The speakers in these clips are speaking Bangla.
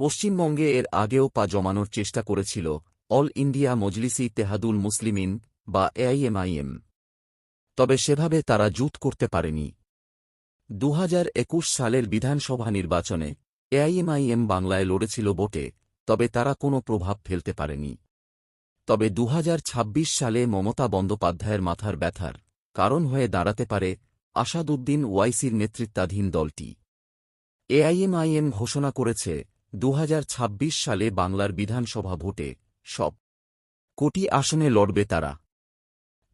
পশ্চিমবঙ্গে এর আগেও পা জমানোর চেষ্টা করেছিল অল ইন্ডিয়া মজলিসি তেহাদুল মুসলিমিন বা এআইএমআইএম। তবে সেভাবে তারা জুট করতে পারেনি। দুহাজার একুশ সালের বিধানসভা নির্বাচনে এআইএমআইএম বাংলায় লড়েছিল ভোটে, তবে তারা কোনো প্রভাব ফেলতে পারেনি। তবে দু হাজার ছাব্বিশ সালে মমতা বন্দ্যোপাধ্যায়ের মাথার ব্যথার কারণ হয়ে দাঁড়াতে পারে আসাদুদ্দিন ওয়াইসির নেতৃত্বাধীন দলটি। এআইএমআইএম ঘোষণা করেছে দু হাজার ছাব্বিশ সালে বাংলার বিধানসভা ভোটে সব কোটি আসনে লড়বে তারা।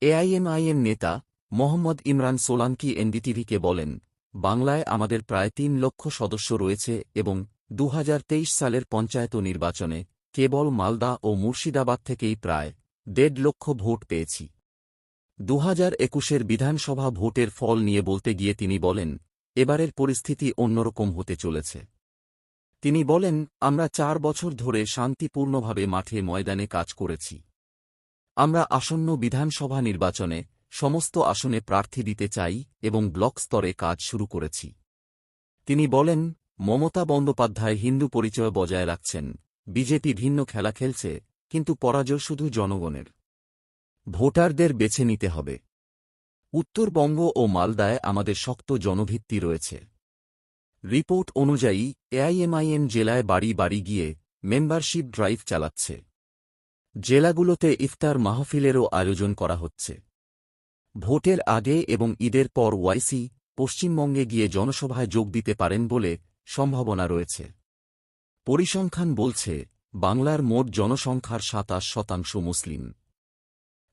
এআইএমআইএম নেতা মোহাম্মদ ইমরান সোলাঙ্কি এনডিটিভিকে বলেন, বাংলায় আমাদের প্রায় তিন লক্ষ সদস্য রয়েছে এবং দুহাজার তেইশ সালের পঞ্চায়েত নির্বাচনে কেবল মালদা ও মুর্শিদাবাদ থেকেই প্রায় দেড় লক্ষ ভোট পেয়েছি। দু হাজার একুশের বিধানসভা ভোটের ফল নিয়ে বলতে গিয়ে তিনি বলেন, এবারের পরিস্থিতি অন্যরকম হতে চলেছে। তিনি বলেন, আমরা চার বছর ধরে শান্তিপূর্ণভাবে মাঠে ময়দানে কাজ করেছি। আমরা আসন্ন বিধানসভা নির্বাচনে সমস্ত আসনে প্রার্থী দিতে চাই এবং ব্লক স্তরে কাজ শুরু করেছি। তিনি বলেন, মমতা বন্দ্যোপাধ্যায় হিন্দু পরিচয় বজায় রাখছেন। বিজেপি ভিন্ন খেলা খেলছে, কিন্তু পরাজয় শুধু জনগণের। ভোটারদের বেছে নিতে হবে। উত্তরবঙ্গ ও মালদায় আমাদের শক্ত জনভিত্তি রয়েছে। রিপোর্ট অনুযায়ী, এআইএমআইএম জেলায় বাড়ি বাড়ি গিয়ে মেম্বারশিপ ড্রাইভ চালাচ্ছে। জেলাগুলোতে ইফতার মাহফিলেরও আয়োজন করা হচ্ছে। ভোটের আগে এবং ঈদের পর ওয়াইসি পশ্চিমবঙ্গে গিয়ে জনসভায় যোগ দিতে পারেন বলে সম্ভাবনা রয়েছে। পরিসংখ্যান বলছে, বাংলার মোট জনসংখ্যার সাতাশ শতাংশ মুসলিম।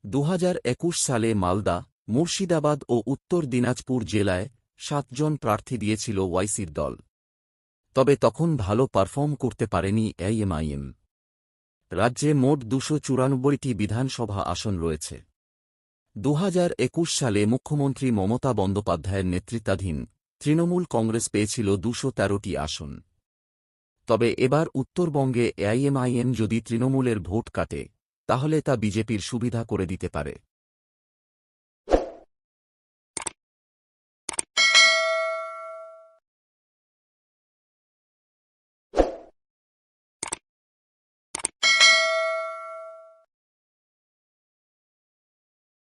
দু হাজার একুশ সালে মালদা, মুর্শিদাবাদ ও উত্তর দিনাজপুর জেলায় সাতজন প্রার্থী দিয়েছিল ওয়াইসির দল। তবে তখন ভালো পারফর্ম করতে পারেনি এআইএমআইএম। রাজ্যে মোট দুশো চুরানব্বইটি বিধানসভা আসন রয়েছে। দু হাজার একুশ সালে মুখ্যমন্ত্রী মমতা বন্দ্যোপাধ্যায়ের নেতৃত্বাধীন তৃণমূল কংগ্রেস পেয়েছিল দুশো তেরোটি আসন। তবে এবার উত্তরবঙ্গে এআইএমআইএম যদি তৃণমূলের ভোট কাটে, তাহলে তা বিজেপির সুবিধা করে দিতে পারে।